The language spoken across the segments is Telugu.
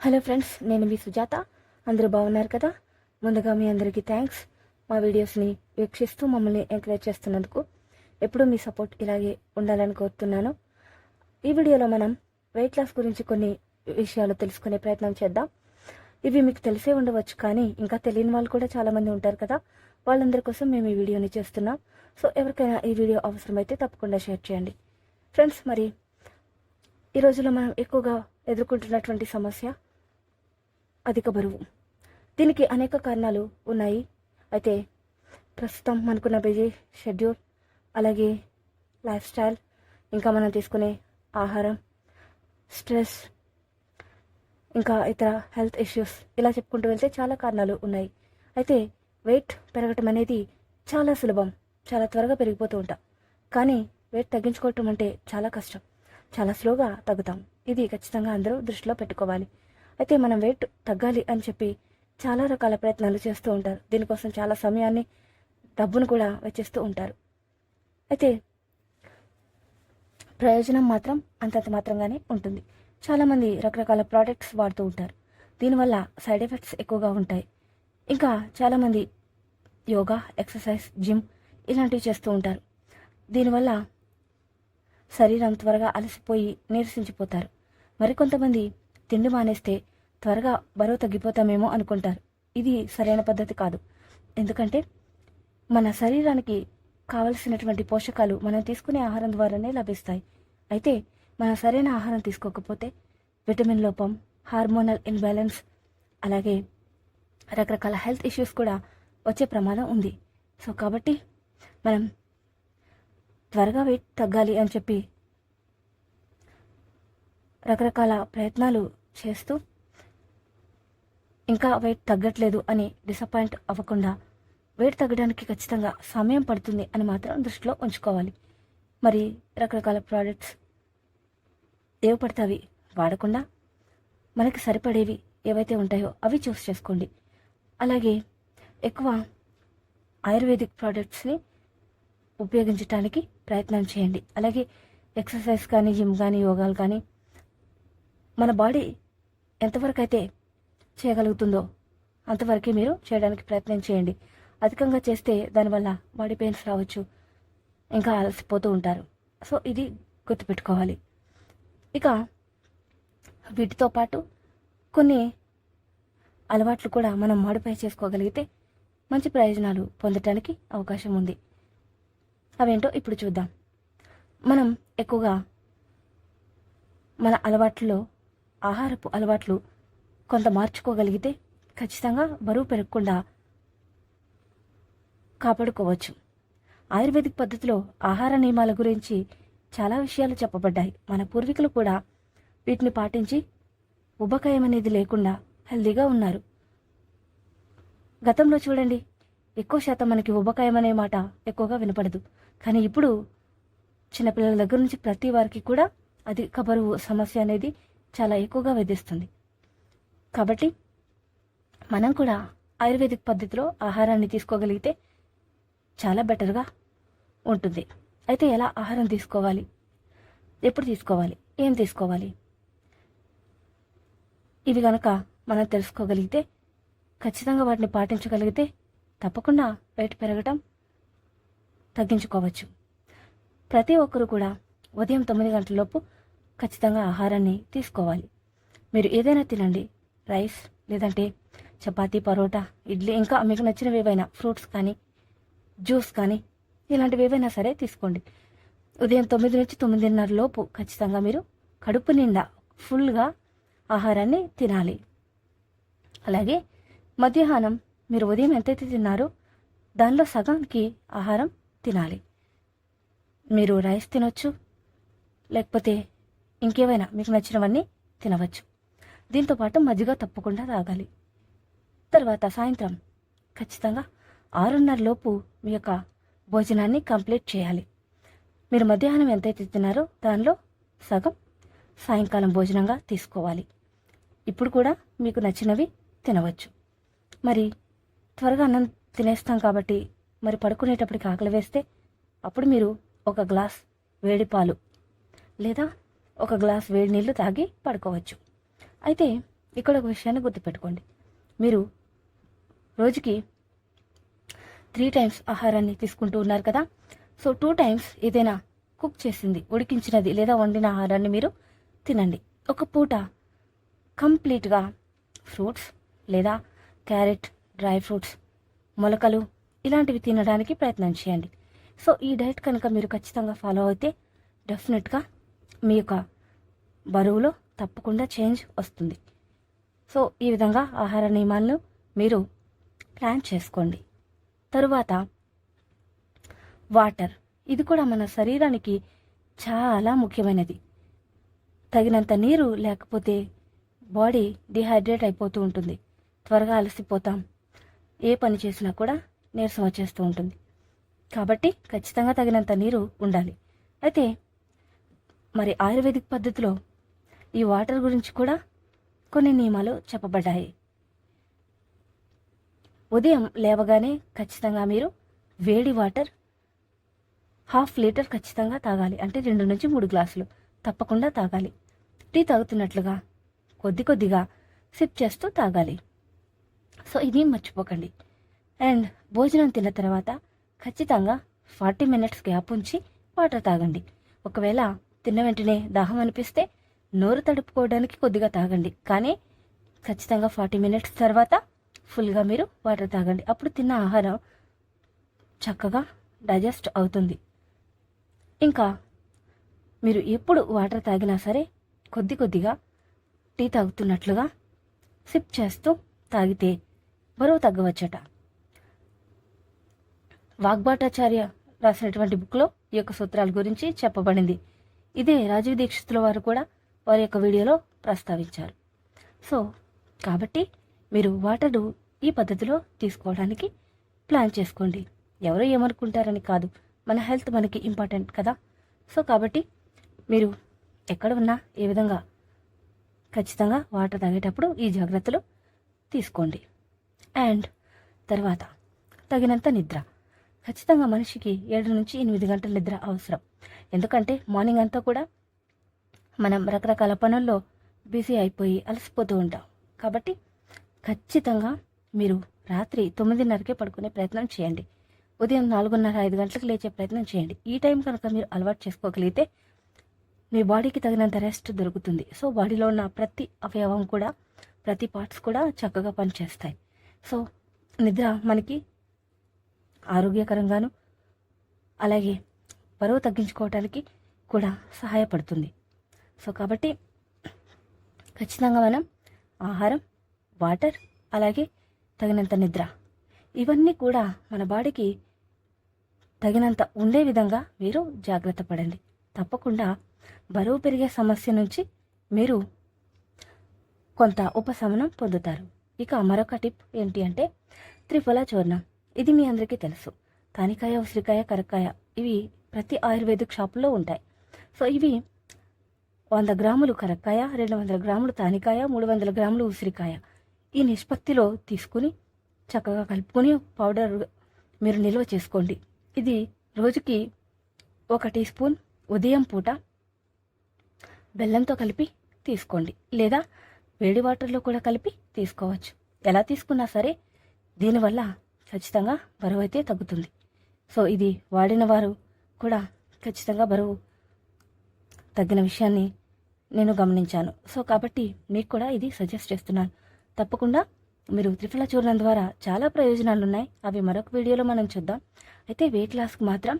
హలో ఫ్రెండ్స్ నేను మీ సుజాత. అందరూ బాగున్నారు కదా? ముందుగా మీ అందరికీ థ్యాంక్స్ మా వీడియోస్ని వీక్షిస్తూ మమ్మల్ని ఎంకరేజ్ చేస్తున్నందుకు ఎప్పుడూ మీ సపోర్ట్ ఇలాగే ఉండాలని కోరుతున్నాను. ఈ వీడియోలో మనం వెయిట్ లాస్ గురించి కొన్ని విషయాలు తెలుసుకునే ప్రయత్నం చేద్దాం. ఇవి మీకు తెలిసే ఉండవచ్చు కానీ ఇంకా తెలియని వాళ్ళు కూడా చాలామంది ఉంటారు కదా? వాళ్ళందరి కోసం మేము ఈ వీడియోని చేస్తున్నాం. సో ఎవరికైనా ఈ వీడియో అవసరమైతే తప్పకుండా షేర్ చేయండి. ఫ్రెండ్స్ మరి ఈ రోజుల్లో మనం ఎక్కువగా ఎదుర్కొంటున్నటువంటి సమస్య అధిక బరువు. దీనికి అనేక కారణాలు ఉన్నాయి. అయితే ప్రస్తుతం మనకున్న బిజీ షెడ్యూల్ అలాగే లైఫ్ స్టైల్ ఇంకా మనం తీసుకునే ఆహారం స్ట్రెస్ ఇంకా ఇతర హెల్త్ ఇష్యూస్ ఇలా చెప్పుకుంటూ వెళ్తే చాలా కారణాలు ఉన్నాయి. అయితే వెయిట్ పెరగటం అనేది చాలా సులభం చాలా త్వరగా పెరిగిపోతూ ఉంటాం. కానీ వెయిట్ తగ్గించుకోవటం అంటే చాలా కష్టం. చాలా స్లోగా తగ్గుతాం. ఇది ఖచ్చితంగా అందరూ దృష్టిలో పెట్టుకోవాలి. అయితే మనం వెయిట్ తగ్గాలి అని చెప్పి చాలా రకాల ప్రయత్నాలు చేస్తూ ఉంటారు. దీనికోసం చాలా సమయాన్ని డబ్బును కూడా వెచ్చిస్తూ ఉంటారు. అయితే ప్రయోజనం మాత్రం అంతంత మాత్రంగానే ఉంటుంది. చాలామంది రకరకాల ప్రోడక్ట్స్ వాడుతూ ఉంటారు. దీనివల్ల సైడ్ ఎఫెక్ట్స్ ఎక్కువగా ఉంటాయి. ఇంకా చాలామంది యోగా ఎక్సర్సైజ్ జిమ్ ఇలాంటివి చేస్తూ ఉంటారు. దీనివల్ల శరీరం త్వరగా అలసిపోయి నీరసించిపోతారు. మరికొంతమంది తిండి మానేస్తే త్వరగా బరువు తగ్గిపోతామేమో అనుకుంటారు. ఇది సరైన పద్ధతి కాదు. ఎందుకంటే మన శరీరానికి కావలసినటువంటి పోషకాలు మనం తీసుకునే ఆహారం ద్వారానే లభిస్తాయి. అయితే మన సరైన ఆహారం తీసుకోకపోతే విటమిన్ లోపం హార్మోనల్ ఇన్బ్యాలెన్స్ అలాగే రకరకాల హెల్త్ ఇష్యూస్ కూడా వచ్చే ప్రమాదం ఉంది. సో కాబట్టి మనం త్వరగా వెయిట్ తగ్గాలి అని చెప్పి రకరకాల ప్రయత్నాలు చేస్తూ ఇంకా వెయిట్ తగ్గట్లేదు అని డిసప్పాయింట్ అవ్వకుండా వెయిట్ తగ్గడానికి ఖచ్చితంగా సమయం పడుతుంది అని మాత్రం దృష్టిలో ఉంచుకోవాలి. మరి రకరకాల ప్రోడక్ట్స్ ఏవి అవి వాడకుండా మనకి సరిపడేవి ఏవైతే ఉంటాయో అవి చూస్ చేసుకోండి. అలాగే ఎక్కువ ఆయుర్వేదిక్ ప్రోడక్ట్స్ని ఉపయోగించడానికి ప్రయత్నం చేయండి. అలాగే ఎక్సర్సైజ్ కానీ జిమ్ కానీ యోగాలు కానీ మన బాడీ ఎంతవరకు అయితే చేయగలుగుతుందో అంతవరకు మీరు చేయడానికి ప్రయత్నం చేయండి. అధికంగా చేస్తే దానివల్ల బాడీ పెయిన్స్ రావచ్చు. ఇంకా అలసిపోతూ ఉంటారు. సో ఇది గుర్తుపెట్టుకోవాలి. ఇక వీటితో పాటు కొన్ని అలవాట్లు కూడా మనం మాడిఫై చేసుకోగలిగితే మంచి ప్రయోజనాలు పొందటానికి అవకాశం ఉంది. అవేంటో ఇప్పుడు చూద్దాం. మనం ఎక్కువగా మన అలవాట్లలో ఆహారపు అలవాట్లు కొంత మార్చుకోగలిగితే ఖచ్చితంగా బరువు పెరగకుండా కాపాడుకోవచ్చు. ఆయుర్వేదిక్ పద్ధతిలో ఆహార నియమాల గురించి చాలా విషయాలు చెప్పబడ్డాయి. మన పూర్వీకులు కూడా వీటిని పాటించి ఉబకాయం అనేది లేకుండా హెల్దీగా ఉన్నారు. గతంలో చూడండి ఎక్కువ శాతం మనకి ఉబకాయం అనే మాట ఎక్కువగా వినపడదు. కానీ ఇప్పుడు చిన్నపిల్లల దగ్గర నుంచి ప్రతి వారికి కూడా అధిక బరువు సమస్య అనేది చాలా ఎక్కువగా వేధిస్తుంది. కాబట్టి మనం కూడా ఆయుర్వేదిక్ పద్ధతిలో ఆహారాన్ని తీసుకోగలిగితే చాలా బెటర్గా ఉంటుంది. అయితే ఎలా ఆహారం తీసుకోవాలి? ఎప్పుడు తీసుకోవాలి? ఏం తీసుకోవాలి? ఇవి కనుక మనం తెలుసుకోగలిగితే ఖచ్చితంగా వాటిని పాటించగలిగితే తప్పకుండా వెయిట్ పెరగటం తగ్గించుకోవచ్చు. ప్రతి ఒక్కరు కూడా ఉదయం తొమ్మిది గంటలలోపు ఖచ్చితంగా ఆహారాన్ని తీసుకోవాలి. మీరు ఏదైనా తినండి. రైస్ లేదంటే చపాతీ పరోటా ఇడ్లీ ఇంకా మీకు నచ్చినవి ఏవైనా ఫ్రూట్స్ కానీ జ్యూస్ కానీ ఇలాంటివి ఏవైనా సరే తీసుకోండి. ఉదయం తొమ్మిది నుంచి తొమ్మిదిన్నర లోపు ఖచ్చితంగా మీరు కడుపు నిండా ఫుల్గా ఆహారాన్ని తినాలి. అలాగే మధ్యాహ్నం మీరు ఉదయం ఎంతైతే తిన్నారో దానిలో సగానికి ఆహారం తినాలి. మీరు రైస్ తినొచ్చు లేకపోతే ఇంకేమైనా మీకు నచ్చినవన్నీ తినవచ్చు. దీంతోపాటు మజ్జిగ తప్పకుండా తాగాలి. తర్వాత సాయంత్రం ఖచ్చితంగా ఆరున్నర లోపు మీ యొక్క భోజనాన్ని కంప్లీట్ చేయాలి. మీరు మధ్యాహ్నం ఎంతైతే తిన్నారో దానిలో సగం సాయంకాలం భోజనంగా తీసుకోవాలి. ఇప్పుడు కూడా మీకు నచ్చినవి తినవచ్చు. మరి త్వరగా అన్నం తినేస్తాం కాబట్టి మరి పడుకునేటప్పటికి ఆకలి వేస్తే అప్పుడు మీరు ఒక గ్లాస్ వేడి పాలు లేదా ఒక గ్లాస్ వేడి నీళ్ళు తాగి పడుకోవచ్చు. అయితే ఇక్కడ ఒక విషయాన్ని గుర్తుపెట్టుకోండి. మీరు రోజుకి త్రీ టైమ్స్ ఆహారాన్ని తీసుకుంటూ ఉన్నారు కదా. సో టూ టైమ్స్ ఏదైనా కుక్ చేసింది ఉడికించినది లేదా వండిన ఆహారాన్ని మీరు తినండి. ఒక పూట కంప్లీట్గా ఫ్రూట్స్ లేదా క్యారెట్ డ్రై ఫ్రూట్స్ మొలకలు ఇలాంటివి తినడానికి ప్రయత్నం చేయండి. సో ఈ డైట్ కనుక మీరు ఖచ్చితంగా ఫాలో అయితే డెఫినెట్గా మీ యొక్క బరువులో తప్పకుండా చేంజ్ వస్తుంది. సో ఈ విధంగా ఆహార నియమాలను మీరు ప్లాన్ చేసుకోండి. తరువాత వాటర్. ఇది కూడా మన శరీరానికి చాలా ముఖ్యమైనది. తగినంత నీరు లేకపోతే బాడీ డిహైడ్రేట్ అయిపోతూ ఉంటుంది. త్వరగా అలసిపోతాం. ఏ పని చేసినా కూడా నీరసం వచ్చేస్తూ ఉంటుంది. కాబట్టి ఖచ్చితంగా తగినంత నీరు ఉండాలి. అయితే మరి ఆయుర్వేదిక్ పద్ధతిలో ఈ వాటర్ గురించి కూడా కొన్ని నియమాలు చెప్పబడ్డాయి. ఉదయం లేవగానే ఖచ్చితంగా మీరు వేడి వాటర్ హాఫ్ లీటర్ ఖచ్చితంగా తాగాలి. అంటే రెండు నుంచి మూడు గ్లాసులు. తప్పకుండా తాగాలి. టీ తాగుతున్నట్లుగా కొద్ది కొద్దిగా సిప్ చేస్తూ తాగాలి. సో ఇది మర్చిపోకండి. అండ్ భోజనం తిన్న తర్వాత ఖచ్చితంగా ఫార్టీ మినిట్స్ గ్యాప్ ఉంచి వాటర్ తాగండి. ఒకవేళ తిన్న వెంటనే దాహం అనిపిస్తే నోరు తడుపుకోవడానికి కొద్దిగా తాగండి. కానీ ఖచ్చితంగా ఫార్టీ మినిట్స్ తర్వాత ఫుల్గా మీరు వాటర్ తాగండి. అప్పుడు తిన్న ఆహారం చక్కగా డైజెస్ట్ అవుతుంది. ఇంకా మీరు ఎప్పుడు వాటర్ తాగినా సరే కొద్ది కొద్దిగా టీ తాగుతున్నట్లుగా సిప్ చేస్తూ తాగితే బరువు తగ్గవచ్చట. వాగ్బాటాచార్య రాసినటువంటి బుక్లో ఈ యొక్క సూత్రాల గురించి చెప్పబడింది. ఇదే రాజీవ్ దీక్షితుల వారు కూడా వారి యొక్క వీడియోలో ప్రస్తావించారు. సో కాబట్టి మీరు వాటరు ఈ పద్ధతిలో తీసుకోవడానికి ప్లాన్ చేసుకోండి. ఎవరో ఏమనుకుంటారని కాదు. మన హెల్త్ మనకి ఇంపార్టెంట్ కదా. సో కాబట్టి మీరు ఎక్కడ ఉన్నా ఏ విధంగా ఖచ్చితంగా వాటర్ తాగేటప్పుడు ఈ జాగ్రత్తలు తీసుకోండి. అండ్ తర్వాత తగినంత నిద్ర. ఖచ్చితంగా మనిషికి ఏడు నుంచి ఎనిమిది గంటల నిద్ర అవసరం. ఎందుకంటే మార్నింగ్ అంతా కూడా మనం రకరకాల పనుల్లో బిజీ అయిపోయి అలసిపోతూ ఉంటాం. కాబట్టి ఖచ్చితంగా మీరు రాత్రి తొమ్మిదిన్నరకే పడుకునే ప్రయత్నం చేయండి. ఉదయం నాలుగున్నర ఐదు గంటలకు లేచే ప్రయత్నం చేయండి. ఈ టైం కనుక మీరు అలవాటు చేసుకోగలిగితే మీ బాడీకి తగినంత రెస్ట్ దొరుకుతుంది. సో బాడీలో ఉన్న ప్రతి అవయవం కూడా ప్రతి పార్ట్స్ కూడా చక్కగా పనిచేస్తాయి. సో నిద్ర మనకి ఆరోగ్యకరంగాను అలాగే బరువు తగ్గించుకోవటానికి కూడా సహాయపడుతుంది. సో కాబట్టి ఖచ్చితంగా మనం ఆహారం వాటర్ అలాగే తగినంత నిద్ర ఇవన్నీ కూడా మన బాడీకి తగినంత ఉండే విధంగా మీరు జాగ్రత్త పడండి. తప్పకుండా బరువు పెరిగే సమస్య నుంచి మీరు కొంత ఉపశమనం పొందుతారు. ఇక మరొక టిప్ ఏంటి అంటే త్రిఫల చూర్ణం. ఇది మీ అందరికీ తెలుసు. తానికాయ ఉసిరికాయ కరక్కాయ ఇవి ప్రతి ఆయుర్వేదిక్ షాపులో ఉంటాయి. సో ఇవి వంద గ్రాములు కరక్కాయ రెండు వందల గ్రాములు తానికాయ మూడు వందల గ్రాములు ఉసిరికాయ. ఈ నిష్పత్తిలో తీసుకుని చక్కగా కలుపుకొని పౌడర్ మీరు నిల్వ చేసుకోండి. ఇది రోజుకి ఒక టీ స్పూన్ ఉదయం పూట బెల్లంతో కలిపి తీసుకోండి. లేదా వేడి వాటర్లో కూడా కలిపి తీసుకోవచ్చు. ఎలా తీసుకున్నా సరే దీనివల్ల ఖచ్చితంగా బరువు అయితే తగ్గుతుంది. సో ఇది వాడిన వారు కూడా ఖచ్చితంగా బరువు తగ్గిన విషయాన్ని నేను గమనించాను. సో కాబట్టి మీకు కూడా ఇది సజెస్ట్ చేస్తున్నాను. తప్పకుండా మీరు త్రిఫల చూడడం ద్వారా చాలా ప్రయోజనాలు ఉన్నాయి అవి మరొక వీడియోలో మనం చూద్దాం. అయితే వెయిట్ లాస్కి మాత్రం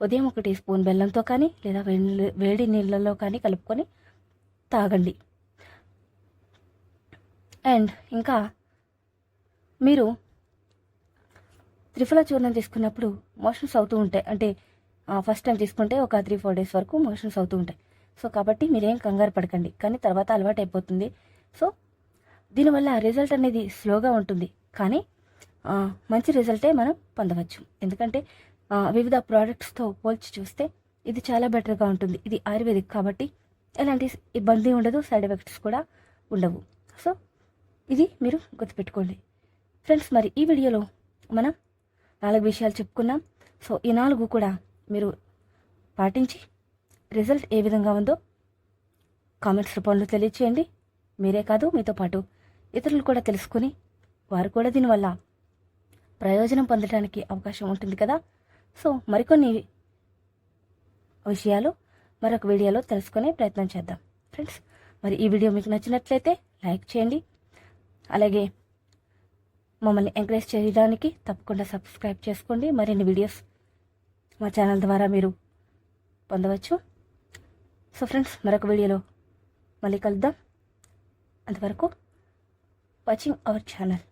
ఉదయం ఒక టీ స్పూన్ బెల్లంతో కానీ లేదా వేడి వేడి నీళ్ళలో కానీ కలుపుకొని తాగండి. అండ్ ఇంకా మీరు త్రిఫల చూర్ణం తీసుకున్నప్పుడు మోషన్స్ అవుతూ ఉంటాయి. అంటే ఫస్ట్ టైం తీసుకుంటే ఒక త్రీ ఫోర్ డేస్ వరకు మోషన్స్ అవుతూ ఉంటాయి. సో కాబట్టి మీరేం కంగారు పడకండి. కానీ తర్వాత అలవాటు అయిపోతుంది సో దీనివల్ల రిజల్ట్ అనేది స్లోగా ఉంటుంది. కానీ మంచి రిజల్టే మనం పొందవచ్చు. ఎందుకంటే వివిధ ప్రోడక్ట్స్తో పోల్చి చూస్తే ఇది చాలా బెటర్గా ఉంటుంది. ఇది ఆయుర్వేదిక్ కాబట్టి ఎలాంటి ఇబ్బంది ఉండదు. సైడ్ ఎఫెక్ట్స్ కూడా ఉండవు. సో ఇది మీరు గుర్తుపెట్టుకోండి. ఫ్రెండ్స్ మరి ఈ వీడియోలో మనం నాలుగు విషయాలు చెప్పుకున్నాం. సో ఈ నాలుగు కూడా మీరు పాటించి రిజల్ట్ ఏ విధంగా ఉందో కామెంట్స్ రూపంలో తెలియచేయండి. మీరే కాదు మీతో పాటు ఇతరులు కూడా తెలుసుకుని వారు కూడా దీనివల్ల ప్రయోజనం పొందడానికి అవకాశం ఉంటుంది కదా. సో మరికొన్ని విషయాలు మరొక వీడియోలో తెలుసుకునే ప్రయత్నం చేద్దాం. ఫ్రెండ్స్ మరి ఈ వీడియో మీకు నచ్చినట్లయితే లైక్ చేయండి. అలాగే మమ్మల్ని ఎంకరేజ్ చేయడానికి తప్పకుండా సబ్స్క్రైబ్ చేసుకోండి. మరిన్ని వీడియోస్ మా ఛానల్ ద్వారా మీరు పొందవచ్చు. సో ఫ్రెండ్స్ మరొక వీడియోలో మళ్ళీ కలుద్దాం. అంతవరకు వాచింగ్ అవర్ ఛానల్